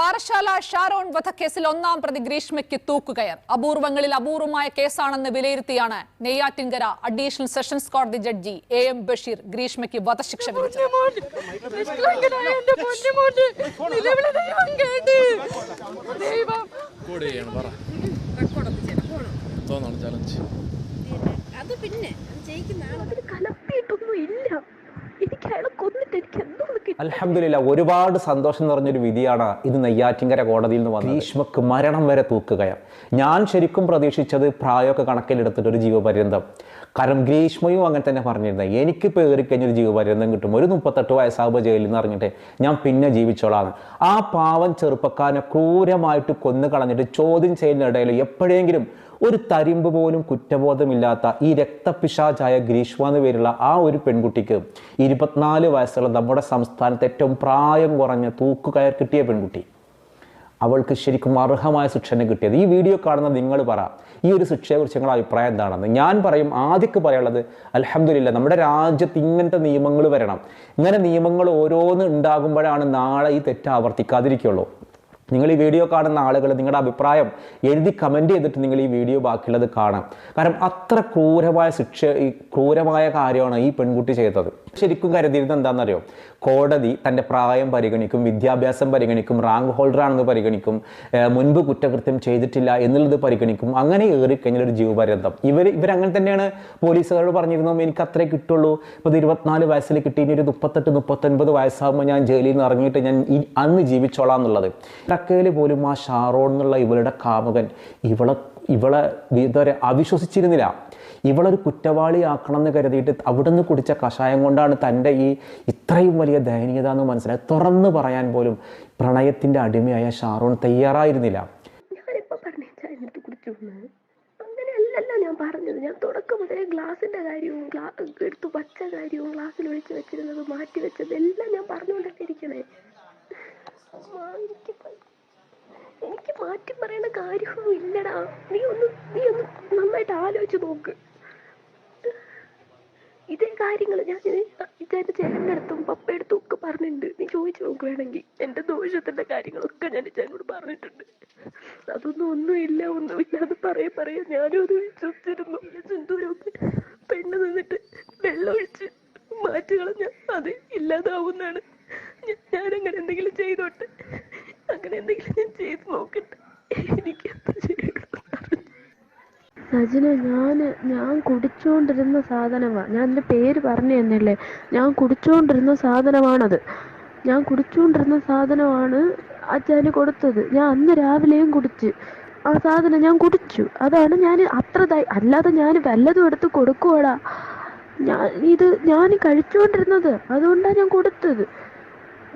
പാറശാല ഷാരോൺ വധക്കേസിൽ ഒന്നാം പ്രതി ഗ്രീഷ്മയ്ക്ക് തൂക്കുകയർ. അപൂർവങ്ങളിൽ അപൂർവമായ കേസാണെന്ന് വിലയിരുത്തിയാണ് നെയ്യാറ്റിൻകര അഡീഷണൽ സെഷൻസ് കോടതി ജഡ്ജി എ എം ബഷീർ ഗ്രീഷ്മയ്ക്ക് വധശിക്ഷ വിധിച്ചത്. അത് പിന്നെ ജയിക്കുന്ന ആൾ. കലപ്പിയിട്ടൊന്നും ഇല്ല എനിക്ക് അയാളെ കൊന്നിട്ട് എനിക്ക് എന്തോ കിട്ടി അലഹമില്ല ഒരുപാട് സന്തോഷം നിറഞ്ഞൊരു വിധിയാണ് ഇത് നെയ്യാറ്റിങ്കര കോടതിയിൽ നിന്ന് വന്നത്. ഭീഷ്മക്ക് മരണം വരെ തൂക്കുകയാണ്. ഞാൻ ശരിക്കും പ്രതീക്ഷിച്ചത് പ്രായമൊക്കെ കണക്കിലെടുത്തിട്ട് ഒരു ജീവപര്യന്തം. കാരണം ഗ്രീഷ്മയും അങ്ങനെ തന്നെ പറഞ്ഞിരുന്നത് എനിക്ക് പേറി കഴിഞ്ഞ ഒരു ജീവപര്യന്തം കിട്ടും. ഒരു മുപ്പത്തെട്ട് വയസ്സാകുമ്പോൾ ജയിലിൽ നിന്ന് അറിഞ്ഞിട്ട് ഞാൻ പിന്നെ ജീവിച്ചോളാണ് ആ പാവം ചെറുപ്പക്കാരനെ ക്രൂരമായിട്ട് കൊന്നു കളഞ്ഞിട്ട് ചോദ്യം ചെയ്യുന്നതിനിടയിൽ എപ്പോഴെങ്കിലും ഒരു തരിമ്പ് പോലും കുറ്റബോധമില്ലാത്ത ഈ രക്തപിശാചായ ഗ്രീഷ്മ എന്ന് പേരുള്ള ആ ഒരു പെൺകുട്ടിക്ക് ഇരുപത്തിനാല് വയസ്സുള്ള നമ്മുടെ സംസ്ഥാനത്ത് ഏറ്റവും പ്രായം കുറഞ്ഞ തൂക്കുകയർ കിട്ടിയ പെൺകുട്ടി. അവൾക്ക് ശരിക്കും അർഹമായ ശിക്ഷനെ കിട്ടിയത്. ഈ വീഡിയോ കാണുന്ന നിങ്ങൾ പറ ഈ ഒരു ശിക്ഷയെക്കുറിച്ച് നിങ്ങളുടെ അഭിപ്രായം എന്താണെന്ന്. ഞാൻ പറയും ആദ്യക്ക് പറയാനുള്ളത് അലഹമില്ല നമ്മുടെ രാജ്യത്ത് ഇങ്ങനത്തെ നിയമങ്ങൾ വരണം. ഇങ്ങനെ നിയമങ്ങൾ ഓരോന്ന് ഉണ്ടാകുമ്പോഴാണ് നാളെ ഈ തെറ്റ് ആവർത്തിക്കാതിരിക്കുള്ളൂ. നിങ്ങൾ ഈ വീഡിയോ കാണുന്ന ആളുകൾ നിങ്ങളുടെ അഭിപ്രായം എഴുതി കമന്റ് ചെയ്തിട്ട് നിങ്ങൾ ഈ വീഡിയോ ബാക്കിയുള്ളത് കാണാം. കാരണം അത്ര ക്രൂരമായ ശിക്ഷ ഈ ക്രൂരമായ കാര്യമാണ് ഈ പെൺകുട്ടി ചെയ്തത്. ശരിക്കും കരുതിയിരുന്നത് എന്താണെന്നറിയോ? കോടതി തന്റെ പ്രായം പരിഗണിക്കും വിദ്യാഭ്യാസം പരിഗണിക്കും റാങ്ക് ഹോൾഡറാണെന്ന് പരിഗണിക്കും മുൻപ് കുറ്റകൃത്യം ചെയ്തിട്ടില്ല എന്നുള്ളത് പരിഗണിക്കും. അങ്ങനെ ഏറിക്കഴിഞ്ഞാൽ ഒരു ജീവപര്യന്തം. ഇവർ ഇവരങ്ങനെ തന്നെയാണ് പോലീസുകാരോട് പറഞ്ഞിരുന്നു എനിക്ക് അത്രേ കിട്ടുള്ളൂ. ഇപ്പോൾ ഇരുപത്തിനാല് വയസ്സിൽ കിട്ടി ഇനി ഒരു മുപ്പത്തെട്ട് മുപ്പത്തൊൻപത് വയസ്സാകുമ്പോൾ ഞാൻ ജയിലിൽ നിന്ന് ഇറങ്ങിയിട്ട് ഞാൻ അന്ന് ജീവിച്ചോളാം എന്നുള്ളത്. ഇടക്കയിൽ പോലും ആ ഷാറോൺ എന്നുള്ള ഇവളുടെ കാമുകൻ ഇവളെ ഇവളെ എന്താ പറയുക അവിശ്വസിച്ചിരുന്നില്ല. ഇവളൊരു കുറ്റവാളിയാക്കണം എന്ന് കരുതിയിട്ട് അവിടെ നിന്ന് കുടിച്ച കഷായം കൊണ്ടാണ് തന്റെ ഈ ഇത്രയും വലിയ ദയനീയത എന്ന് മനസ്സിലായി തുറന്നു പറയാൻ പോലും പ്രണയത്തിന്റെ അടിമയായ ഷാറോൺ തയ്യാറായിരുന്നില്ല. ഞാൻ പറഞ്ഞത്. ഞാൻ തുടക്കം മുതലേ ഗ്ലാസിന്റെ കാര്യവും എടുത്തു വച്ച കാര്യവും ഗ്ലാസ്സിൽ ഒഴിച്ച് വെച്ചിരുന്നത് മാറ്റി വെച്ചത് എല്ലാം ഞാൻ പറഞ്ഞുകൊണ്ടല്ലേ ഇരിക്കണേ അമ്മ, എനിക്ക് പ- എനിക്ക് മാറ്റി പറയണ കാര്യമൊന്നും ഇല്ലടാ. നീ ഒന്ന് നീ ഒന്ന് നന്നായിട്ട് ആലോചിച്ച് നോക്ക്. ഇതേ കാര്യങ്ങൾ ഞാൻ ഇച്ചാന്റെ ചേട്ടന്റെ അടുത്തും പപ്പയടുത്തും ഒക്കെ പറഞ്ഞിട്ടുണ്ട്. നീ ചോദിച്ചു നോക്ക് വേണമെങ്കിൽ. എന്റെ ദോഷത്തിന്റെ കാര്യങ്ങളൊക്കെ ഞാൻ ഇച്ചാനോട് പറഞ്ഞിട്ടുണ്ട്. അതൊന്നും ഒന്നുമില്ല ഒന്നുമില്ല അത് പറയെ പറയാ ഞാനും അത് വിശ്വസിച്ചിരുന്നു. സിന്ദൂരമൊക്കെ പെണ്ണ് നിന്നിട്ട് വെള്ളമൊഴിച്ച് മാറ്റി കളഞ്ഞ അത് ഇല്ലാതാവുന്നതാണ്. ഞാനങ്ങനെ എന്തെങ്കിലും ചെയ്തോട്ടെ? അങ്ങനെ എന്തെങ്കിലും ഞാൻ ചെയ്ത് നോക്കട്ടെ? എനിക്ക് എന്താ സജിന ഞാൻ ഞാൻ കുടിച്ചുകൊണ്ടിരുന്ന സാധനമാണ് ഞാൻ എന്റെ പേര് പറഞ്ഞു തന്നല്ലേ? ഞാൻ കുടിച്ചുകൊണ്ടിരുന്ന സാധനമാണത്. ഞാൻ കുടിച്ചുകൊണ്ടിരുന്ന സാധനമാണ് അച്ഛന് കൊടുത്തത്. ഞാൻ അന്ന് രാവിലെയും കുടിച്ച്. ആ സാധനം ഞാൻ കുടിച്ചു. അതാണ് ഞാൻ അത്ര അല്ലാതെ ഞാൻ വല്ലതും എടുത്ത് കൊടുക്കുവാടാ. ഞാൻ ഇത് ഞാൻ കഴിച്ചുകൊണ്ടിരുന്നത് അതുകൊണ്ടാണ് ഞാൻ കൊടുത്തത്.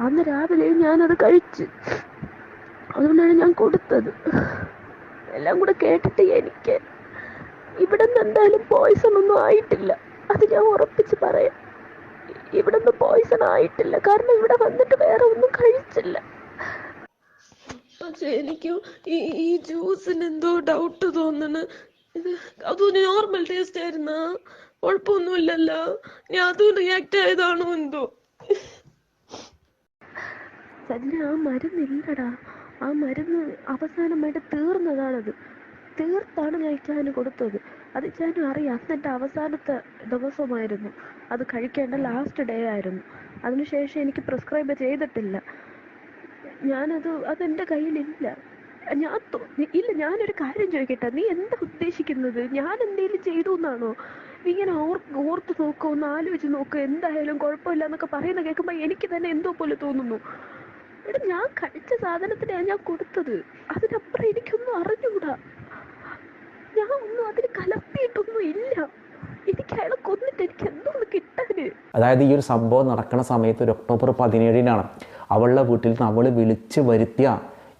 അന്ന് രാവിലെയും ഞാനത് കഴിച്ച്. അതുകൊണ്ടാണ് ഞാൻ കൊടുത്തത്. എല്ലാം കൂടെ കേട്ടിട്ട് എനിക്ക് ഇവിടെ നിന്ന് എന്തായാലും പോയിസൺ ഒന്നും ആയിട്ടില്ല. അത് ഞാൻ ഉറപ്പിച്ച് പറയാം. ഇവിടെ നിന്ന് പോയിസൺ ആയിട്ടില്ല. കാരണം ഇവിടെ വന്നിട്ട് വേറെ ഒന്നും കഴിച്ചില്ല. പക്ഷെ എനിക്ക് ഈ ഈ ജ്യൂസിന് എന്തോ ഡൗട്ട് തോന്നണ്. ഇത് അത് നോർമൽ ടേസ്റ്റ് ആയിരുന്ന? കുഴപ്പമൊന്നുമില്ലല്ലോ. ഞാൻ അതും റിയാക്ട് ആയതാണോ എന്തോ? സജിന ആ മരുന്നില്ലടാ ആ മരുന്ന് അവസാനമായിട്ട് തീർന്നതാണത്. തീർത്താണ് ഞാൻ ഇച്ചാന് കൊടുത്തത്. അത് ഇച്ചാനും അറിയാം. അന്നെന്റെ അവസാനത്തെ ദിവസമായിരുന്നു. അത് കഴിക്കേണ്ട ലാസ്റ്റ് ഡേ ആയിരുന്നു. അതിനുശേഷം എനിക്ക് പ്രിസ്ക്രൈബ് ചെയ്തിട്ടില്ല. ഞാനത് അതെന്റെ കയ്യിലില്ല. ഞാൻ ഇല്ല ഞാനൊരു കാര്യം ചോദിക്കട്ടെ. നീ എന്താ ഉദ്ദേശിക്കുന്നത്? ഞാൻ എന്തെങ്കിലും ചെയ്തു എന്നാണോ നീ ഇങ്ങനെ ഓർ ഓർത്ത് നോക്കുക ഒന്ന് ആലോചിച്ച് നോക്കുക എന്തായാലും കുഴപ്പമില്ല എന്നൊക്കെ പറയുന്ന കേൾക്കുമ്പോൾ എനിക്ക് തന്നെ എന്തോ പോലെ തോന്നുന്നു. എടാ ഞാൻ കഴിച്ച സാധനത്തിനാണ് ഞാൻ കൊടുത്തത്. അതിനപ്പുറം എനിക്കൊന്നും അറിഞ്ഞുകൂടാ. ഞാൻ ഒന്നും അതിന് കലർത്തിയിട്ടൊന്നും ഇല്ല. എനിക്ക് അയാളെ കൊന്നിട്ട് എനിക്ക് കിട്ടാന്? അതായത് ഈ ഒരു സംഭവം നടക്കുന്ന സമയത്ത് ഒരു ഒക്ടോബർ പതിനേഴിനാണ്. അവളുടെ വീട്ടിൽ നിന്ന് അവൾ വിളിച്ച് വരുത്തിയ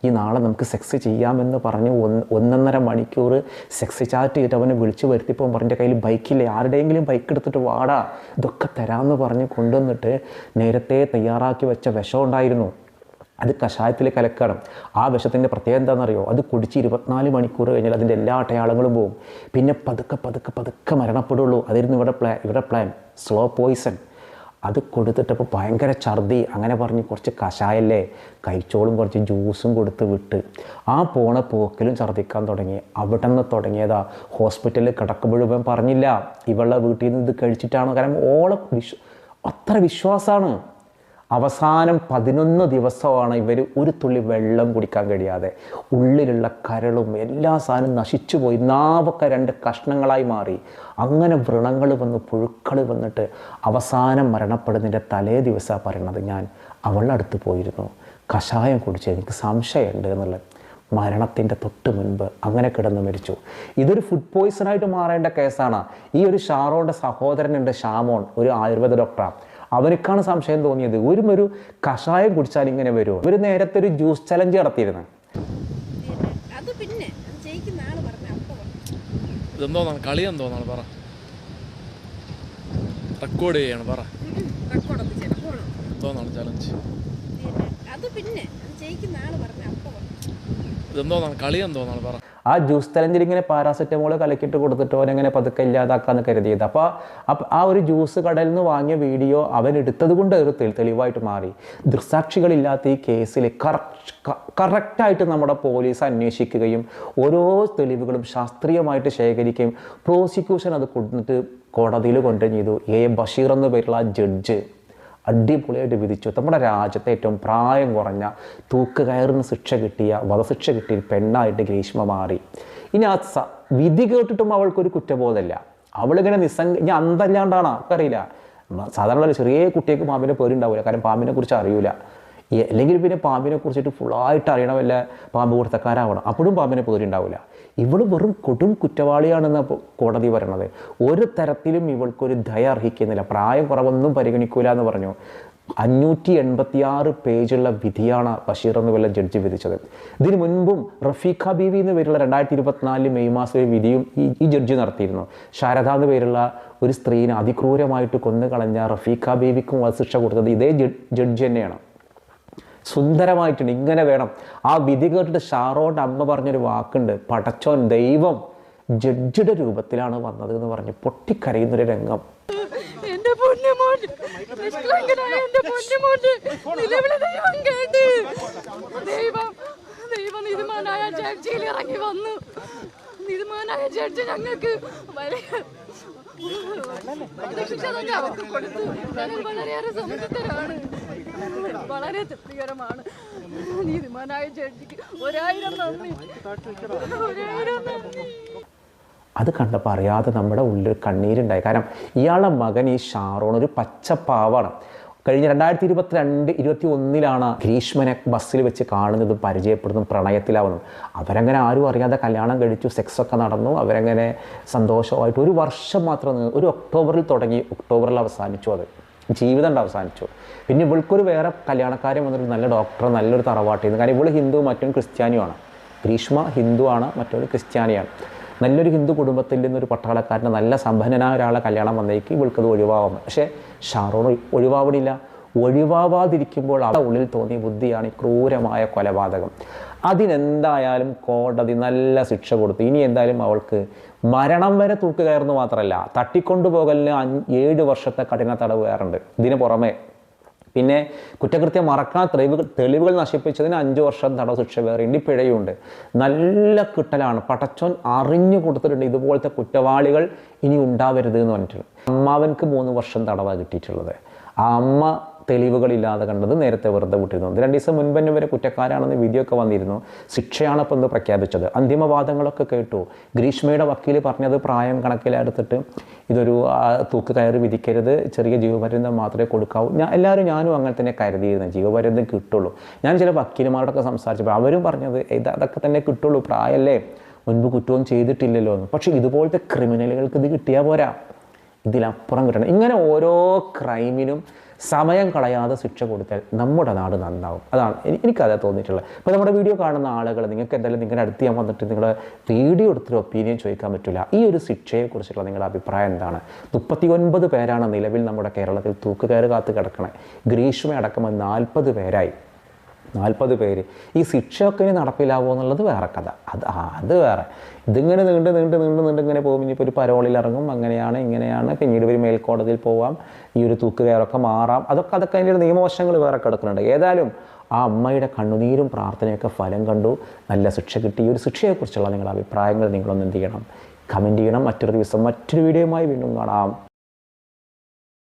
ഈ നാളെ നമുക്ക് സെക്സ് ചെയ്യാമെന്ന് പറഞ്ഞ് ഒന്ന് ഒന്നൊന്നര മണിക്കൂർ സെക്സ് ചാറ്റ് ചെയ്തിട്ട് അവനെ വിളിച്ച് വരുത്തിപ്പോൾ പറഞ്ഞ കയ്യിൽ ബൈക്കില്ലേ ആരുടെയെങ്കിലും ബൈക്ക് എടുത്തിട്ട് വാടാ ഇതൊക്കെ തരാമെന്ന് പറഞ്ഞ് കൊണ്ടുവന്നിട്ട് നേരത്തെ തയ്യാറാക്കി വെച്ച വിഷം ഉണ്ടായിരുന്നു. അത് കഷായത്തിൽ കലക്കണം. ആ വിഷത്തിന്റെ പ്രത്യേകത എന്താണെന്നറിയോ? അത് കുടിച്ച് ഇരുപത്തിനാല് മണിക്കൂർ കഴിഞ്ഞാൽ അതിന്റെ എല്ലാ അടയാളങ്ങളും പോകും പിന്നെ പതുക്കെ പതുക്കെ പതുക്കെ മരണപ്പെടുള്ളൂ. അതായിരുന്നു ഇവിടെ പ്ലാൻ ഇവിടെ പ്ലാൻ. സ്ലോ പോയിസൺ അത് കൊടുത്തിട്ടപ്പോൾ ഭയങ്കര ഛർദി. അങ്ങനെ പറഞ്ഞ് കുറച്ച് കഷായല്ലേ? കഴിച്ചോളും കുറച്ച് ജ്യൂസും കൊടുത്ത് വിട്ട്. ആ പോണ പോക്കിലും ഛർദ്ദിക്കാൻ തുടങ്ങി. അവിടെ നിന്ന് തുടങ്ങിയതാ ഹോസ്പിറ്റലിൽ കിടക്കുമ്പോഴും പറഞ്ഞില്ല. ഇവളുടെ വീട്ടിൽ നിന്ന് ഇത് കഴിച്ചിട്ടാണോ. കാരണം ഓളെ വിശ്വ അത്ര വിശ്വാസമാണ് അവസാനം പതിനൊന്ന് ദിവസമാണ് ഇവർ ഒരു തുള്ളി വെള്ളം കുടിക്കാൻ കഴിയാതെ. ഉള്ളിലുള്ള കരളും എല്ലാ സാധനവും നശിച്ചു പോയി. നാവൊക്കെ രണ്ട് കഷ്ണങ്ങളായി മാറി. അങ്ങനെ വ്രണങ്ങൾ വന്ന് പുഴുക്കൾ വന്നിട്ട് അവസാനം മരണപ്പെടുന്നതിന്റെ തലേ ദിവസമാണ് പറയണത് ഞാൻ അവളുടെ അടുത്ത് പോയിരുന്നു. കഷായം കുടിച്ച് എനിക്ക് സംശയമുണ്ട് എന്നുള്ളത്. മരണത്തിന്റെ തൊട്ട് മുൻപ് അങ്ങനെ കിടന്ന് മരിച്ചു. ഇതൊരു ഫുഡ് പോയ്സൺ ആയിട്ട് മാറേണ്ട കേസാണ് ഈ ഒരു ഷാറോന്റെ സഹോദരനുണ്ട് ഷാമോൺ ഒരു ആയുർവേദ ഡോക്ടറാണ് അവനക്കാണ് സംശയം തോന്നിയത്. ഒരു ഒരു കഷായം കുടിച്ചാൽ ഇങ്ങനെ വരുമോ? ഒരു നേരത്തെ ഒരു ജ്യൂസ് ചലഞ്ച് നടത്തിയിരുന്നു. അത് പിന്നെ അത് ജയിക്കുന്ന ആൾ പറഞ്ഞ അപ്പൊ പറഞ്ഞു. ഇതെന്തോന്നാണ് കളി എന്തോന്നാണ് പറ. റെക്കോർഡ് ചെയ്യാണ് പറ. എന്തോന്നാണ് ചലഞ്ച് അത് പിന്നെ അത് ജയിക്കുന്ന ആൾ പറഞ്ഞു ഇതെന്തോന്നാണ്? കളി എന്തോന്നാണ് പറ. ആ ജ്യൂസ് തലഞ്ചിൽ ഇങ്ങനെ പാരാസെറ്റമോൾ കലക്കിയിട്ട് കൊടുത്തിട്ട് അവനങ്ങനെ പതുക്കെ ഇല്ലാതാക്കാന്ന് കരുതിയത്. അപ്പോൾ ആ ഒരു ജ്യൂസ് കടയിൽ നിന്ന് വാങ്ങിയ വീഡിയോ അവൻ എടുത്തത് കൊണ്ട് ഒരു തെളി- തെളിവായിട്ട് മാറി. ദൃക്സാക്ഷികളില്ലാത്ത ഈ കേസിൽ കറക്റ്റ് കറക്റ്റായിട്ട് നമ്മുടെ പോലീസ് അന്വേഷിക്കുകയും ഓരോ തെളിവുകളും ശാസ്ത്രീയമായിട്ട് ശേഖരിക്കുകയും പ്രോസിക്യൂഷൻ അത് കൊണ്ടിട്ട് കോടതിയിൽ കൊണ്ടുവരും ചെയ്തു. എ. ബഷീർ എന്ന പേരുള്ള ജഡ്ജ്. അടിപൊളിയായിട്ട് വിധിച്ചു. നമ്മുടെ രാജ്യത്തെ ഏറ്റവും പ്രായം കുറഞ്ഞ തൂക്കുകയറിന് ശിക്ഷ കിട്ടിയ വധശിക്ഷ കിട്ടിയ പെണ്ണായിട്ട് ഗ്രീഷ്മ മാറി. ഇനി ആ സ വിധി കേട്ടിട്ടും അവൾക്കൊരു കുറ്റബോധമില്ല. അവളിങ്ങനെ നിസ്സംഗ ഞാൻ അന്തല്ലാണ്ടാണ്? അവർക്കറിയില്ല. സാധാരണ ഒരു ചെറിയ കുട്ടിക്ക് പാമ്പിനെ പേരുണ്ടാവില്ല കാരണം പാമ്പിനെ കുറിച്ച് അറിയില്ല അല്ലെങ്കിൽ പിന്നെ പാമ്പിനെ കുറിച്ചിട്ട് ഫുള്ളായിട്ട് അറിയണ വല്ല പാമ്പ് കൊടുത്തക്കാരാവണം അപ്പോഴും പാമ്പിനെ പേരുണ്ടാവില്ല ഇവൾ വെറും കൊടും കുറ്റവാളിയാണെന്ന് കോടതി പറയണത്. ഒരു തരത്തിലും ഇവൾക്കൊരു ദയ അർഹിക്കുന്നില്ല. പ്രായം കുറവൊന്നും പരിഗണിക്കൂല എന്ന് പറഞ്ഞു. അഞ്ഞൂറ്റി എൺപത്തിയാറ് പേജുള്ള വിധിയാണ് ബഷീർ എന്ന് വല്ല ജഡ്ജി വിധിച്ചത്. ഇതിനു മുൻപും റഫീഖ ബീവി എന്ന് പേരുള്ള രണ്ടായിരത്തി ഇരുപത്തിനാലിൽ മെയ് മാസത്തെ വിധിയും ഈ ഈ ജഡ്ജി നടത്തിയിരുന്നു. ശാരദ എന്ന് പേരുള്ള ഒരു സ്ത്രീനെ അതിക്രൂരമായിട്ട് കൊന്നു കളഞ്ഞ റഫീഖ ബീവിക്കും വധശിക്ഷ കൊടുത്തത് ഇതേ ജഡ്- ജഡ്ജി തന്നെയാണ്. സുന്ദരമായിട്ടുണ്ട്. ഇങ്ങനെ വേണം. ആ വിധി കേട്ടിട്ട് ഷാറോട്ട് അമ്മ പറഞ്ഞൊരു വാക്കുണ്ട്. പടച്ചോൻ ദൈവം ജഡ്ജിയുടെ രൂപത്തിലാണ് വന്നത് എന്ന് പറഞ്ഞ് പൊട്ടിക്കരയുന്നൊരു രംഗം. പൊന്നുമോൻ ദൈവം കേട്ട്. ദൈവം ജഡ്ജിയിൽ ഇറങ്ങി വന്നു. ജഡ്ജി ഞങ്ങൾക്ക് വളരെയേറെ വളരെ തൃപ്തികരമാണ്. നീതിമാനായ ജഡ്ജിക്ക് ഒരായിരം ഒരായിരം അത് കണ്ടപ്പോൾ അറിയാതെ നമ്മുടെ ഉള്ളിൽ കണ്ണീരുണ്ടായി. കാരണം ഇയാളെ മകൻ ഈ ഷാറോൺ ഒരു പച്ചപ്പാവാണ്. കഴിഞ്ഞ രണ്ടായിരത്തി ഇരുപത്തിരണ്ട് ഇരുപത്തി ഒന്നിലാണ് ഗ്രീഷ്മനെ ബസ്സിൽ വെച്ച് കാണുന്നതും പരിചയപ്പെടുന്നതും പ്രണയത്തിലാവുന്നതും. അവരങ്ങനെ ആരും അറിയാതെ കല്യാണം കഴിച്ചു സെക്സൊക്കെ നടന്നു. അവരങ്ങനെ സന്തോഷമായിട്ട് ഒരു വർഷം മാത്രം ഒരു ഒക്ടോബറിൽ തുടങ്ങി ഒക്ടോബറിൽ അവസാനിച്ചു അത്. ജീവിതം ഉണ്ട് അവസാനിച്ചു. പിന്നെ ഇവൾക്കൊരു വേറെ കല്യാണക്കാരൻ വന്നൊരു നല്ല ഡോക്ടർ നല്ലൊരു തറവാട്ടിന്ന്. കാരണം ഇവൾ ഹിന്ദു മറ്റൊരു ക്രിസ്ത്യാനിയുമാണ്. ഗ്രീഷ്മ ഹിന്ദു ആണ് മറ്റൊരു ക്രിസ്ത്യാനിയാണ്. നല്ലൊരു ഹിന്ദു കുടുംബത്തിൽ നിന്നൊരു പട്ടാളക്കാരന്റെ നല്ല സമ്പന്നനായ ഒരാളെ കല്യാണം വന്നേക്ക് ഇവൾക്കത് ഒഴിവാവാം പക്ഷേ ഷാറോൺ ഒഴിവാവണില്ല. ഒഴിവാവാതിരിക്കുമ്പോൾ അവളുടെ ഉള്ളിൽ തോന്നിയ ബുദ്ധിയാണ് ഈ ക്രൂരമായ കൊലപാതകം. അതിനെന്തായാലും കോടതി നല്ല ശിക്ഷ കൊടുത്തു. ഇനി എന്തായാലും അവൾക്ക് മരണം വരെ തൂക്കുകയറുന്നു മാത്രമല്ല തട്ടിക്കൊണ്ടുപോകലിന് ഏഴ് വർഷത്തെ കഠിന തടവ് വേറുണ്ട് ഇതിന് പുറമെ പിന്നെ കുറ്റകൃത്യം മറക്കാൻ തെളിവുകൾ തെളിവുകൾ നശിപ്പിച്ചതിന് അഞ്ച് വർഷം തടവ് ശിക്ഷ വേറെ ഇനി പിഴയുണ്ട്. നല്ല കിട്ടലാണ്. പടച്ചോൻ അറിഞ്ഞു കൊടുത്തിട്ടുണ്ട് ഇതുപോലത്തെ കുറ്റവാളികൾ ഇനി ഉണ്ടാവരുത് എന്ന് പറഞ്ഞിട്ടുണ്ട്. അമ്മാവൻക്ക് മൂന്ന് വർഷം തടവാണ് കിട്ടിയിട്ടുള്ളത്. ആ അമ്മ തെളിവുകളില്ലാതെ കണ്ടത് നേരത്തെ വെറുതെ വിട്ടിരുന്നു. രണ്ട് ദിവസം മുൻപ് തന്നെ വരെ കുറ്റക്കാരാണെന്ന് വിധിയൊക്കെ വന്നിരുന്നു. ശിക്ഷയാണ് ഇന്ന് പ്രഖ്യാപിച്ചത്. അന്തിമവാദങ്ങളൊക്കെ കേട്ടു. ഗ്രീഷ്മയുടെ വക്കീൽ പറഞ്ഞത് പ്രായം കണക്കിലെടുത്തിട്ട് ഇതൊരു തൂക്ക് കയറി വിധിക്കരുത് ചെറിയ ജീവപര്യന്തം മാത്രമേ കൊടുക്കാവൂ. ഞാൻ എല്ലാവരും ഞാനും അങ്ങനെ തന്നെ കരുതിയിരുന്നു. ജീവപര്യന്തം കിട്ടുള്ളൂ. ഞാൻ ചില വക്കീലുമാരോടൊക്കെ സംസാരിച്ചപ്പോൾ അവരും പറഞ്ഞത് ഇത് അതൊക്കെ തന്നെ കിട്ടുള്ളൂ പ്രായമല്ലേ. മുൻപ് കുറ്റവും ചെയ്തിട്ടില്ലല്ലോ എന്ന്. പക്ഷേ ഇതുപോലത്തെ ക്രിമിനലുകൾക്ക് ഇത് കിട്ടിയാൽ പോരാ. ഇതിലപ്പുറം കിട്ടണം. ഇങ്ങനെ ഓരോ ക്രൈമിനും സമയം കളയാതെ ശിക്ഷ കൊടുത്താൽ നമ്മുടെ നാട് നന്നാവും. അതാണ് എനി- എനിക്കതാ തോന്നിയിട്ടുള്ളത്. ഇപ്പോൾ നമ്മുടെ വീഡിയോ കാണുന്ന ആളുകൾ നിങ്ങൾക്ക് എന്തായാലും നിങ്ങളുടെ അടുത്ത് ഞാൻ വന്നിട്ട് നിങ്ങളുടെ വീഡിയോ എടുത്തൊരു ഒപ്പീനിയൻ ചോദിക്കാൻ പറ്റില്ല ഈ ഒരു ശിക്ഷയെക്കുറിച്ചുള്ള നിങ്ങളുടെ അഭിപ്രായം എന്താണ്? മുപ്പത്തി ഒൻപത് പേരാണ് നിലവിൽ നമ്മുടെ കേരളത്തിൽ തൂക്കുകയറ് കാത്ത് കിടക്കണേ. ഗ്രീഷ്മ അടക്കം നാൽപ്പത് പേരായി. നാൽപ്പത് പേര്. ഈ ശിക്ഷയൊക്കെ ഇനി നടപ്പിലാവുമോ എന്നുള്ളത് വേറെ കഥ. അത് അത് വേറെ. ഇതിങ്ങനെ നീണ്ട് നീണ്ട് നീണ്ട് നീണ്ട് ഇങ്ങനെ പോകും. ഇനിയിപ്പോൾ ഒരു പരോളിൽ ഇറങ്ങും. അങ്ങനെയാണ് ഇങ്ങനെയാണ്. പിന്നീട് ഒരു മേൽക്കോടതിയിൽ പോവാം. ഈ ഒരു തൂക്കുകയറൊക്കെ മാറാം. അതൊക്കെ അതൊക്കെ അതിന്റെ ഒരു നിയമവശങ്ങൾ വേറെ കിടക്കുന്നുണ്ട്. ഏതായാലും ആ അമ്മയുടെ കണ്ണുനീരും പ്രാർത്ഥനയൊക്കെ ഫലം കണ്ടു. നല്ല ശിക്ഷ കിട്ടി. ഈ ഒരു ശിക്ഷയെക്കുറിച്ചുള്ള നിങ്ങളുടെ അഭിപ്രായങ്ങൾ നിങ്ങളൊന്ന് എന്ത് ചെയ്യണം? കമന്റ് ചെയ്യണം. മറ്റൊരു ദിവസം മറ്റൊരു വീഡിയോയുമായി വീണ്ടും കാണാം.